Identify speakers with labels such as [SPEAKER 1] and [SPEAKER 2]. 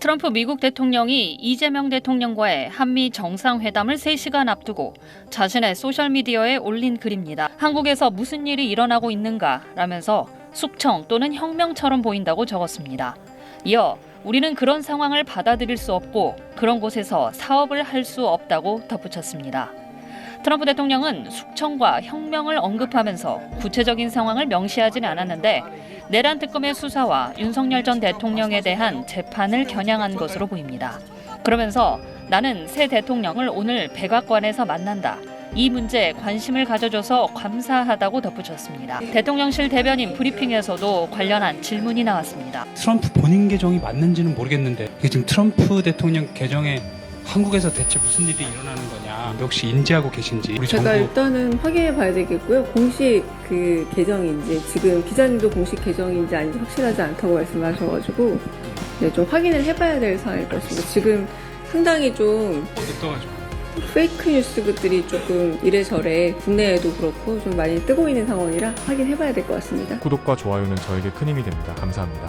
[SPEAKER 1] 트럼프 미국 대통령이 이재명 대통령과의 한미 정상회담을 3시간 앞두고 자신의 소셜미디어에 올린 글입니다. 한국에서 무슨 일이 일어나고 있는가 라면서 숙청 또는 혁명처럼 보인다고 적었습니다. 이어 우리는 그런 상황을 받아들일 수 없고 그런 곳에서 사업을 할 수 없다고 덧붙였습니다. 트럼프 대통령은 숙청과 혁명을 언급하면서 구체적인 상황을 명시하지는 않았는데 내란 특검의 수사와 윤석열 전 대통령에 대한 재판을 겨냥한 것으로 보입니다. 그러면서 나는 새 대통령을 오늘 백악관에서 만난다. 이 문제에 관심을 가져줘서 감사하다고 덧붙였습니다. 대통령실 대변인 브리핑에서도 관련한 질문이 나왔습니다.
[SPEAKER 2] 트럼프 본인 계정이 맞는지는 모르겠는데 이게 지금 트럼프 대통령 계정에 한국에서 대체 무슨 일이 일어나는 거냐 혹시 인지하고 계신지 우리
[SPEAKER 3] 제가
[SPEAKER 2] 정부
[SPEAKER 3] 일단은 확인해 봐야 되겠고요. 공식 그 계정인지 지금 기자님도 공식 계정인지 아닌지 확실하지 않다고 말씀하셔가지고 네, 좀 확인을 해봐야 될 사안일 것 같습니다. 지금 상당히 좀
[SPEAKER 2] 어떠가지고
[SPEAKER 3] 페이크 뉴스들이 조금 이래저래 국내에도 그렇고 좀 많이 뜨고 있는 상황이라 확인해 봐야 될 것 같습니다.
[SPEAKER 4] 구독과 좋아요는 저에게 큰 힘이 됩니다. 감사합니다.